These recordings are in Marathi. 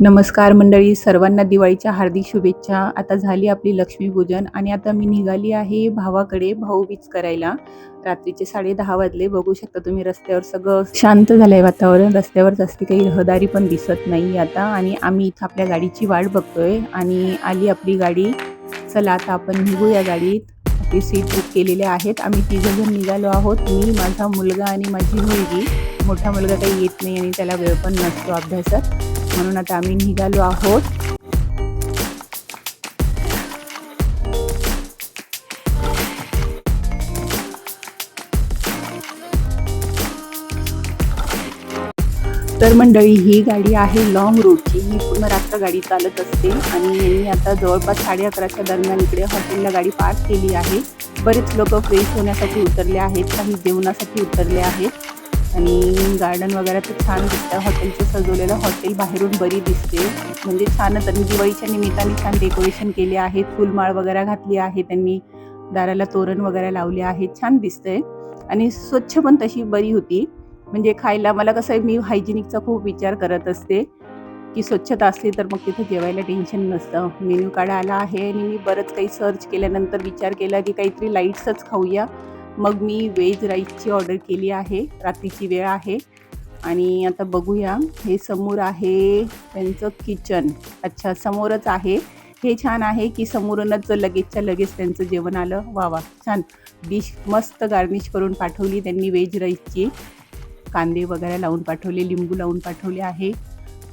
नमस्कार मंडळी सर्वांना दिवाळीच्या हार्दिक शुभेच्छा. आता झाली आपली लक्ष्मीपूजन आणि आता मी निघाली आहे भावाकडे भाऊबीज करायला. रात्रीचे साडे दहा वाजले. बघू शकता तुम्ही रस्त्यावर सगळं शांत झालंय वातावरण. रस्त्यावर जास्ती काही रहदारी पण दिसत नाही आता आणि आम्ही इथं आपल्या गाडीची वाट बघतोय आणि आली आपली गाडी. चला आता आपण निघू या गाडीत. आपली सीट बुक केलेले आहेत. आम्ही तिघंजण निघालो आहोत. मी माझा मुलगा आणि माझी मुलगी. मोठा मुलगा काही येत नाही आणि त्याला वेळ पण नसतो अभ्यासात. म्हणून आता आम्ही निघालो आहोत. तर मंडळी ही गाडी आहे लॉंग रूटची ही पूर्ण रात्र गाडी चालत असते. आणि मी आता जवळपास साडे अकराच्या दरम्यान इकडे हॉटेलला गाडी पार्क केली आहे. बरेच लोक फ्रेश होण्यासाठी उतरले आहेत. काही जेवणासाठी उतरले आहेत. आणि गार्डन वगैरे तर छान दिसतं. हॉटेलचं सजवलेलं हॉटेल बाहेरून बरी दिसते. म्हणजे छानच आणि दिवाळीच्या निमित्ताने छान डेकोरेशन केले आहे फुलमाळ वगैरे घातली आहे त्यांनी. दाराला तोरण वगैरे लावले आहे. छान दिसतंय. आणि स्वच्छ पण तशी बरी होती. म्हणजे खायला मला कसं आहे मी हायजिनिकचा खूप विचार करत असते. की स्वच्छता असली तर मग तिथे जेवायला टेन्शन नसतं. मेन्यू कार्ड आला आहे आणि मी बरंच काही सर्च केल्यानंतर विचार केला की काहीतरी लाईट्सच खाऊया. मग मी वेज राईसची ऑर्डर केली आहे रात्रीची वेळ आहे. आणि आता बघूया हे समोर आहे त्यांचं किचन. अच्छा समोरच आहे. हे छान आहे की समोरूनच लगेचच्या लगेच त्यांचं जेवण आलं. वा वा छान. डिश मस्त गार्निश करून पाठवली त्यांनी व्हेज राईसची. कांदे वगैरे लावून पाठवले लिंबू लावून पाठवले आहे.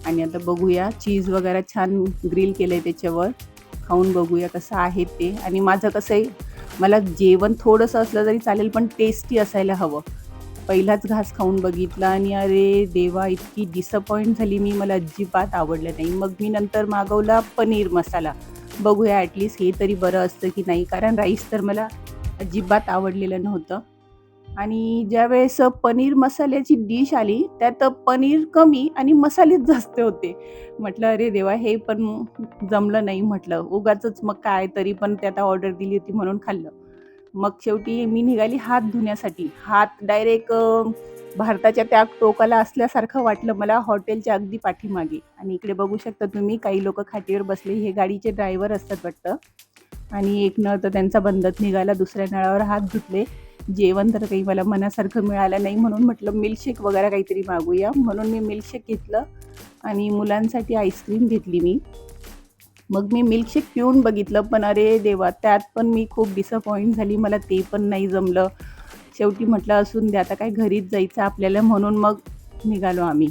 आणि आता बघूया चीज वगैरे छान ग्रिल केलं आहे त्याच्यावर. खाऊन बघूया कसं आहे ते. आणि माझं कसं आहे मला जेवण थोडंसं असलं तरी चालेल पण टेस्टी असायला हवं. पहिलाच घास खाऊन बघितला आणि अरे देवा इतकी डिसअपॉइंट झाली मी. मला अजिबात आवडलं नाही. मग मी नंतर मागवला पनीर मसाला. बघूया ॲटलिस्ट हे तरी बरं असतं की नाही? कारण राईस तर मला अजिबात आवडलेलं नव्हतं. आणि ज्यावेळेस पनीर मसाल्याची डिश आली त्यात पनीर कमी आणि मसालेच जास्त होते. म्हटलं अरे देवा हे पण जमलं नाही म्हटलं. उगाच मग काय तरी पण त्यात ऑर्डर दिली होती म्हणून खाल्लं. मग शेवटी मी निघाली हात धुण्यासाठी. हात डायरेक्ट भारताच्या त्या टोकाला असल्यासारखं वाटलं मला हॉटेलच्या अगदी पाठीमागे. आणि इकडे बघू शकता तुम्ही काही लोक खाटीवर बसले. हे गाडीचे ड्रायव्हर असतात वाटतं. आणि एक नळ तर त्यांचा बंदच निघाला. दुसऱ्या नळावर हात धुतले. जेवण तर काही मला मनासारखं मिळालं नाही म्हणून म्हटलं मिल्कशेक वगैरे काहीतरी मागूया. म्हणून मी मिल्कशेक घेतलं आणि मुलांसाठी आईस्क्रीम घेतली मी. मग मी मिल्कशेक पिऊन बघितलं पण अरे देवा त्यात पण मी खूप डिसअपॉइंट झाली. मला ते पण नाही जमलं. शेवटी म्हटलं असून द्या आता काय घरीच जायचं आपल्याला. म्हणून मग निघालो आम्ही.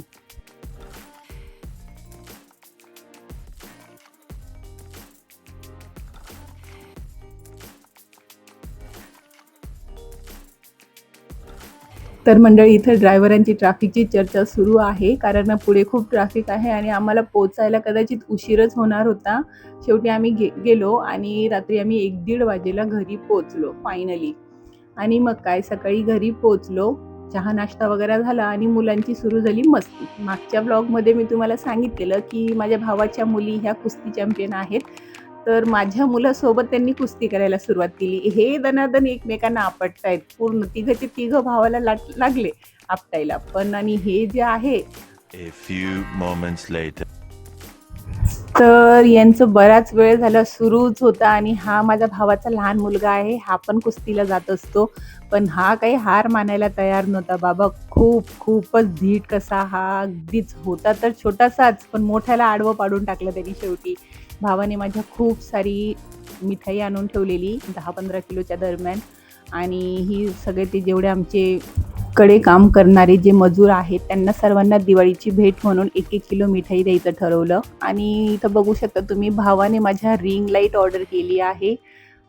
तर मंडळी इथं ड्रायव्हरांची ट्रॅफिकची चर्चा सुरू आहे. कारण पुढे खूप ट्रॅफिक आहे आणि आम्हाला पोचायला कदाचित उशीरच होणार होता. शेवटी आम्ही गे गेलो आणि रात्री आम्ही एक दीड वाजेला घरी पोचलो फायनली आणि मग काय सकाळी घरी पोचलो चहा नाश्ता वगैरे झाला आणि मुलांची सुरू झाली मस्ती. मागच्या ब्लॉगमध्ये मी तुम्हाला सांगितलेलं की माझ्या भावाच्या मुली ह्या कुस्ती चॅम्पियन आहेत. तर माझ्या मुलासोबत त्यांनी कुस्ती करायला सुरुवात केली. हे दनादन एकमेकांना आपटतायत. पूर्ण तिघचे तिघं भावाला लाग लागले आपटायला. पण आणि हे जे आहे. तर यांचं बराच वेळ झाला सुरूच होता आणि हा माझ्या भावाचा लहान मुलगा आहे. हा पण कुस्तीला जात असतो. पण हा काही हार मानायला तयार नव्हता. बाबा खूप खूपच धीट कसा हा. अगदीच होता तर छोटासाच पण मोठ्याला आडवं पाडून टाकलं त्यांनी शेवटी. भावाने माझ्या खूप सारी मिठाई आणून ठेवलेली दहा पंधरा किलोच्या दरम्यान. आणि ही सगळे ते जेवढे आमचे कडे काम करणारे जे मजूर आहेत त्यांना सर्वांना दिवाळीची भेट म्हणून एक एक किलो मिठाई द्यायचं ठरवलं. आणि इथं बघू शकता तुम्ही भावाने माझ्या रिंग लाइट ऑर्डर केली आहे.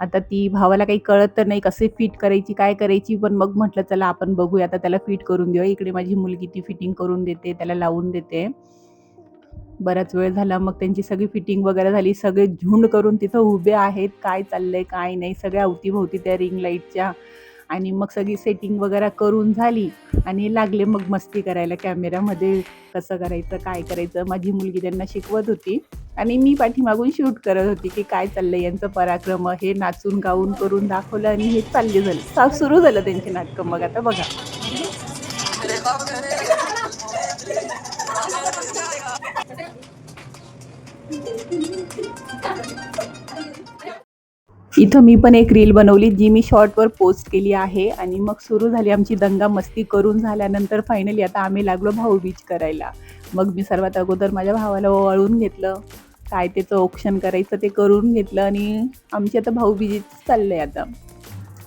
आता ती भावाला काही कळत तर नाही कसे फिट करायची काय करायची पण मग म्हटलं चला आपण बघूया. आता त्याला फिट करून देऊ. इकडे माझी मुलगी ती फिटिंग करून देते त्याला लावून देते. बराच वेळ झाला मग त्यांची सगळी फिटिंग वगैरे झाली सगळे झुंड करून तिथं उभे आहेत काय चाललंय काय नाही सगळ्या अवतीभोवती त्या रिंग लाईटच्या आणि मग सगळी सेटिंग वगैरे करून झाली आणि लागले मग मस्ती करायला कॅमेऱ्यामध्ये कसं करायचं काय करायचं माझी मुलगी त्यांना शिकवत होती. आणि मी पाठीमागून शूट करत होती की काय चाललंय यांचं पराक्रम हे नाचून गाऊन करून दाखवलं आणि हे चालले झालं. साफ सुरू झालं त्यांचे नाटकं मग आता बघा. इथं मी पण एक रील बनवली जी मी शॉर्टवर पोस्ट केली आहे आणि मग सुरू झाली आमची दंगा मस्ती करून झाल्यानंतर फायनली आता आम्ही लागलो भाऊबीज करायला. मग मी सर्वात अगोदर माझ्या भावाला ओवाळून घेतलं. काय त्याचं ऑप्शन करायचं ते करून घेतलं आणि आमची आता भाऊबीजीच चाललं आहे आता.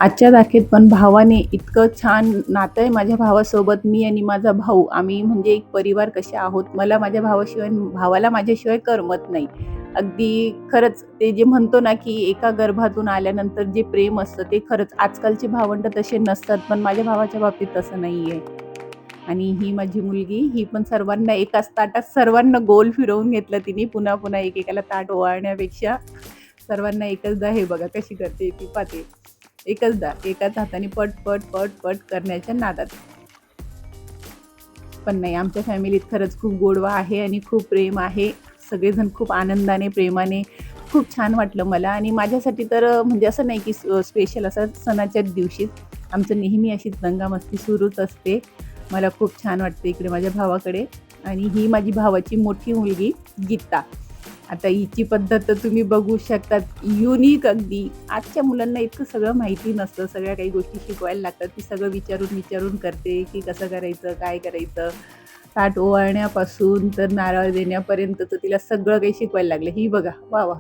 आजच्या दाखेत पण भावाने इतकं छान नातं आहे माझ्या भावासोबत मी आणि माझा भाऊ. आम्ही म्हणजे एक परिवार कसे आहोत? मला माझ्या भावाशिवाय भावाला माझ्याशिवाय करमत नाही. अगदी खरंच ते जे म्हणतो ना की एका गर्भातून आल्यानंतर जे प्रेम असतं ते खरंच आजकालचे भावंड तसे नसतात पण माझ्या भावाच्या बाबतीत तसं नाही आहे आणि ही माझी मुलगी ही पण सर्वांना एकाच ताटात सर्वांना गोल फिरवून घेतलं तिने पुन्हा पुन्हा एकेकाला ताट ओवाळण्यापेक्षा. सर्वांना एकचदा हे बघा कशी करते ती पाहते. एकचदा एकाच हाताने पट पट पट पट करण्याच्या नादात. पण नाही आमच्या फॅमिलीत खरंच खूप गोडवा आहे आणि खूप प्रेम आहे. सगळेजण खूप आनंदाने प्रेमाने खूप छान वाटलं मला. आणि माझ्यासाठी तर म्हणजे असं नाही की स्पेशल असं सणाच्याच दिवशीच आमचं नेहमी अशीच दंगामस्ती सुरूच असते. मला खूप छान वाटते इकडे माझ्या भावाकडे. आणि ही माझी भावाची मोठी मुलगी गीता. आता हिची पद्धत तर तुम्ही बघू शकतात. युनिक अगदी. आजच्या मुलांना इतकं सगळं माहिती नसतं. सगळ्या काही गोष्टी शिकवायला लागतात. ती सगळं विचारून विचारून करते की कसं करायचं काय करायचं. ताट ओवाळण्यापासून तर नारळ देण्यापर्यंत तर तिला सगळं काही शिकवायला लागलं. ही बघा. वा वा.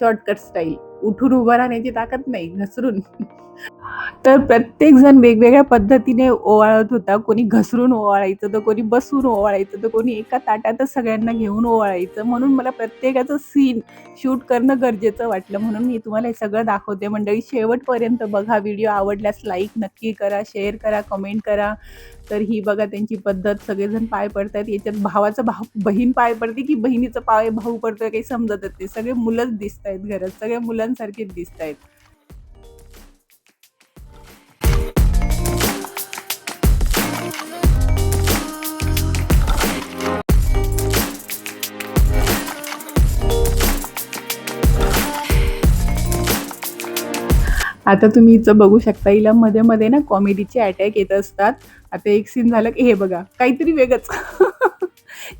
शॉर्टकट स्टाईल उठून उभं राहण्याची ताकद नाही घसरून. तर प्रत्येक जण वेगवेगळ्या पद्धतीने ओवाळत होता. कोणी घसरून ओवाळायचं तर कोणी बसून ओवाळायचं तर कोणी एका ताटातच सगळ्यांना घेऊन ओवाळायचं. म्हणून मला प्रत्येकाचं सीन शूट करणं गरजेचं वाटलं. म्हणून मी तुम्हाला हे सगळं दाखवते. मंडळी शेवटपर्यंत बघा. व्हिडिओ आवडल्यास लाईक नक्की करा शेअर करा कमेंट करा. तर ही बघा त्यांची पद्धत. सगळेजण पाय पडतात याच्यात भावाचा भाव बहीण पाय पडते की बहिणीचं पाय भाऊ पडतोय काही समजतच नाही. सगळे मुलंच दिसत आहेत घरात. सगळ्या मुलांसारखेच दिसत आहेत आता तुम्ही हिचं बघू शकता हिला मध्ये मध्ये ना कॉमेडीचे अटॅक येत असतात. आता एक सीन झालं की हे बघा काहीतरी वेगळंच.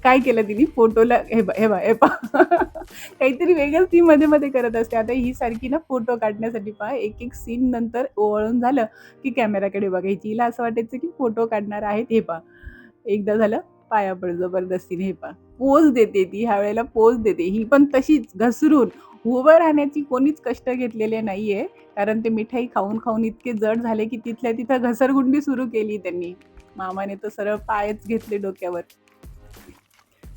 काय केलं तिने? फोटोला हे बा हे बा हे पा काहीतरी वेगळंच ती मध्ये मध्ये करत असते. आता ही सारखी ना फोटो काढण्यासाठी पहा एक एक सीन नंतर ओवळून झालं की कॅमेराकडे बघायची. हिला असं वाटायचं की फोटो काढणार आहेत हे पा एकदा झालं पाया पड जबरदस्तीने हे पा पोज देते ती ह्या वेळेला पोज देते. ही पण तशीच घसरून. उभं राहण्याची कोणीच कष्ट घेतलेले नाहीये. कारण ते मिठाई खाऊन खाऊन इतके जड झाले की तिथल्या तिथं घसरगुंडी सुरू केली त्यांनी. मामाने तर सरळ पायच घेतले डोक्यावर.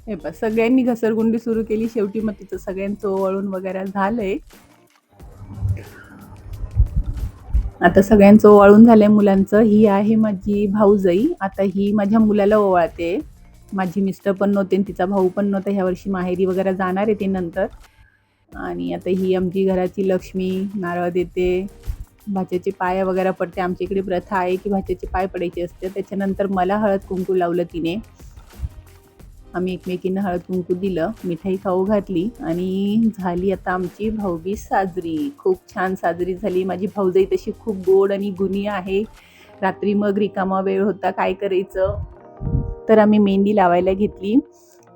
हे पा सगळ्यांनी घसरगुंडी सुरू केली शेवटी मग तिचं सगळ्यांचं ओवाळून वगैरे झालंय. आता सगळ्यांचं ओवाळून झालंय मुलांचं. ही आहे माझी भाऊजाई. आता ही माझ्या मुलाला ओवाळते. माझी मिस्टर पण नव्हते आणि तिचा भाऊ पण नव्हता. ह्या वर्षी माहेरी वगैरे जाणार आहे ते नंतर. आणि आता ही आमची घराची लक्ष्मी नारळ देते. भाच्याचे पाय वगैरे पडते. आमच्या इकडे प्रथा आहे की भाच्याचे पाय पडायचे असते. त्याच्यानंतर मला हळद कुंकू लावलं तिने. आम्ही एकमेकींना हळद कुंकू दिलं मिठाई खाऊ घातली आणि झाली आता आमची भाऊबीज साजरी. खूप छान साजरी झाली. माझी भाऊजाई तशी खूप गोड आणि गुणी आहे. रात्री मग रिकामा वेळ होता काय करायचं? तर आम्ही मेहंदी लावायला घेतली.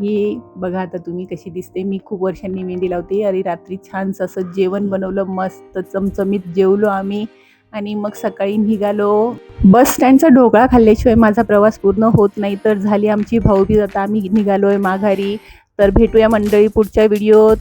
ही बघा आता तुम्ही कशी दिसते. मी खूप वर्षांनी मेहंदी लावते. अरे रात्री छानसं असं जेवण बनवलं मस्त चमचमीत जेवलो आम्ही. आणि मग सकाळी निघालो. बस स्टँडचा ढोकळा खाल्ल्याशिवाय माझा प्रवास पूर्ण होत नाही. तर झाली आमची भाऊबीज. आता आम्ही निघालो आहे माघारी. तर भेटूया मंडळी पुढच्या व्हिडिओत